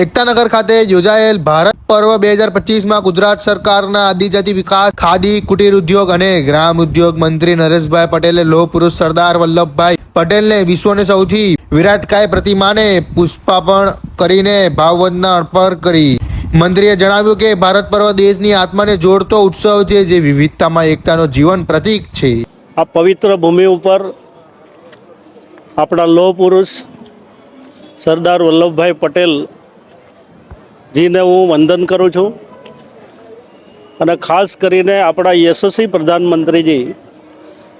એકતાનગર ખાતે યોજાયેલ ભારત પર્વ બે હજાર પચીસમાં ગુજરાત સરકારના આદિજાતિ વિકાસ, ખાદી, કુટીર ઉદ્યોગ અને ગ્રામ ઉદ્યોગ મંત્રી નરેશભાઈ પટેલે લોહ પુરુષ સરદાર વલ્લભભાઈ પટેલને વિશ્વની સૌથી વિરાટકાય પ્રતિમાને પુષ્પાર્પણ કરીને ભાવવંદના અર્પણ કરી. મંત્રીએ જણાવ્યું કે, ભારત પર્વ દેશની આત્માને જોડતો ઉત્સવ છે જે વિવિધતામાં એકતાનો જીવન પ્રતીક છે. આ પવિત્ર ભૂમિ ઉપર આપણા લોહ પુરુષ સરદાર વલ્લભભાઈ પટેલ જીને હું વંદન કરું છું. અને ખાસ કરીને આપણા યશસ્વી પ્રધાનમંત્રીજી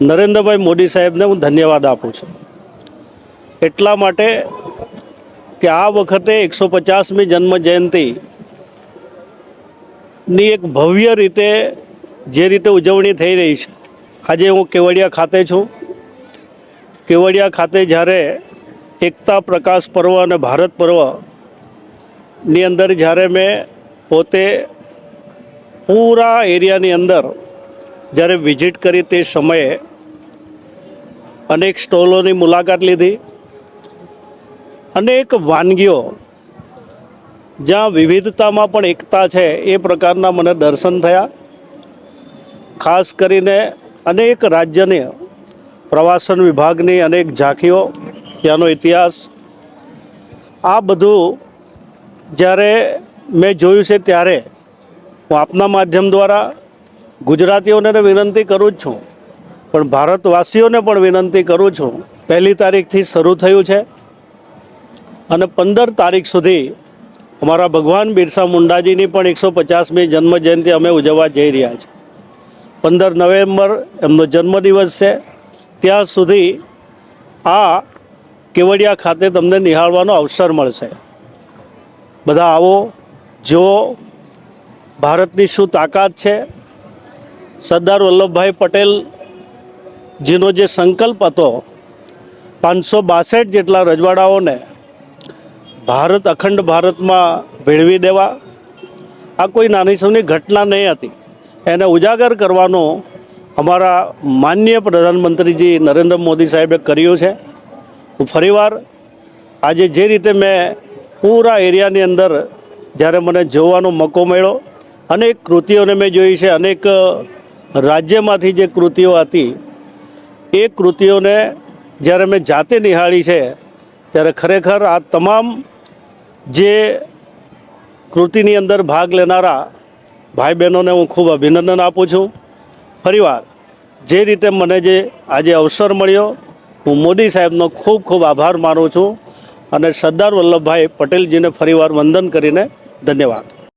નરેન્દ્રભાઈ મોદી સાહેબને હું ધન્યવાદ આપું છું. એટલા માટે કે આ વખતે એકસો પચાસમી જન્મ જયંતિની એક ભવ્ય રીતે જે રીતે ઉજવણી થઈ રહી છે. આજે હું કેવડિયા ખાતે છું. કેવડિયા ખાતે જ્યારે એકતા પ્રકાશ પર્વ અને ભારત પર્વની અંદર જ્યારે મેં પોતે પૂરા એરિયાની અંદર જ્યારે વિઝિટ કરી તે સમયે અનેક સ્ટોલોની મુલાકાત લીધી. અનેક વાનગીઓ જ્યાં વિવિધતામાં પણ એકતા છે એ પ્રકારના મને દર્શન થયા. ખાસ કરીને અનેક રાજ્યની પ્રવાસન વિભાગની અનેક ઝાંખીઓ, ત્યાંનો ઇતિહાસ. આ બધું જ્યારે મેં જોયું છે ત્યારે હું આપના માધ્યમ દ્વારા ગુજરાતીઓને વિનંતી કરું જ છું, પણ ભારતવાસીઓને પણ વિનંતી કરું છું. પહેલી તારીખથી શરૂ થયું છે અને પંદર તારીખ સુધી અમારા ભગવાન બિરસા મુંડાજીની પણ એકસો પચાસમી જન્મજયંતિ અમે ઉજવવા જઈ રહ્યા છીએ પંદર નવેમ્બર એમનો જન્મદિવસ છે. ત્યાં સુધી આ કેવડિયા ખાતે તમને નિહાળવાનો અવસર મળશે. બધા આવો. જુઓ ભારતની શું તાકાત છે? સરદાર વલ્લભભાઈ પટેલ જેનો જે સંકલ્પ હતો, પાંચસો બાસઠ જેટલા રજવાડાઓને ભારત અખંડ ભારતમાં ભેળવી દેવા, આ કોઈ નાની સૌની ઘટના નહીં હતી. એને ઉજાગર કરવાનો અમારા માન્ય પ્રધાનમંત્રીજી નરેન્દ્ર મોદી સાહેબે કર્યું છે. હું ફરીવાર આજે જે રીતે મેં પૂરા એરિયાની અંદર જ્યારે મને જોવાનો મોકો મળ્યો, અનેક કૃતિઓને મેં જોઈ છે, અનેક રાજ્યમાંથી જે કૃતિઓ હતી, એ કૃતિઓને જ્યારે મેં જાતે નિહાળી છે, ત્યારે ખરેખર આ તમામ જે કૃતિની અંદર ભાગ લેનારા ભાઈ બહેનોને હું ખૂબ અભિનંદન આપું છું. ફરીવાર, જે રીતે મને જે આજે અવસર મળ્યો, હું મોદી સાહેબનો ખૂબ ખૂબ આભાર માનું છું. અને સરદાર વલ્લભભાઈ પટેલજીને ફરીવાર વંદન કરીને ધન્યવાદ.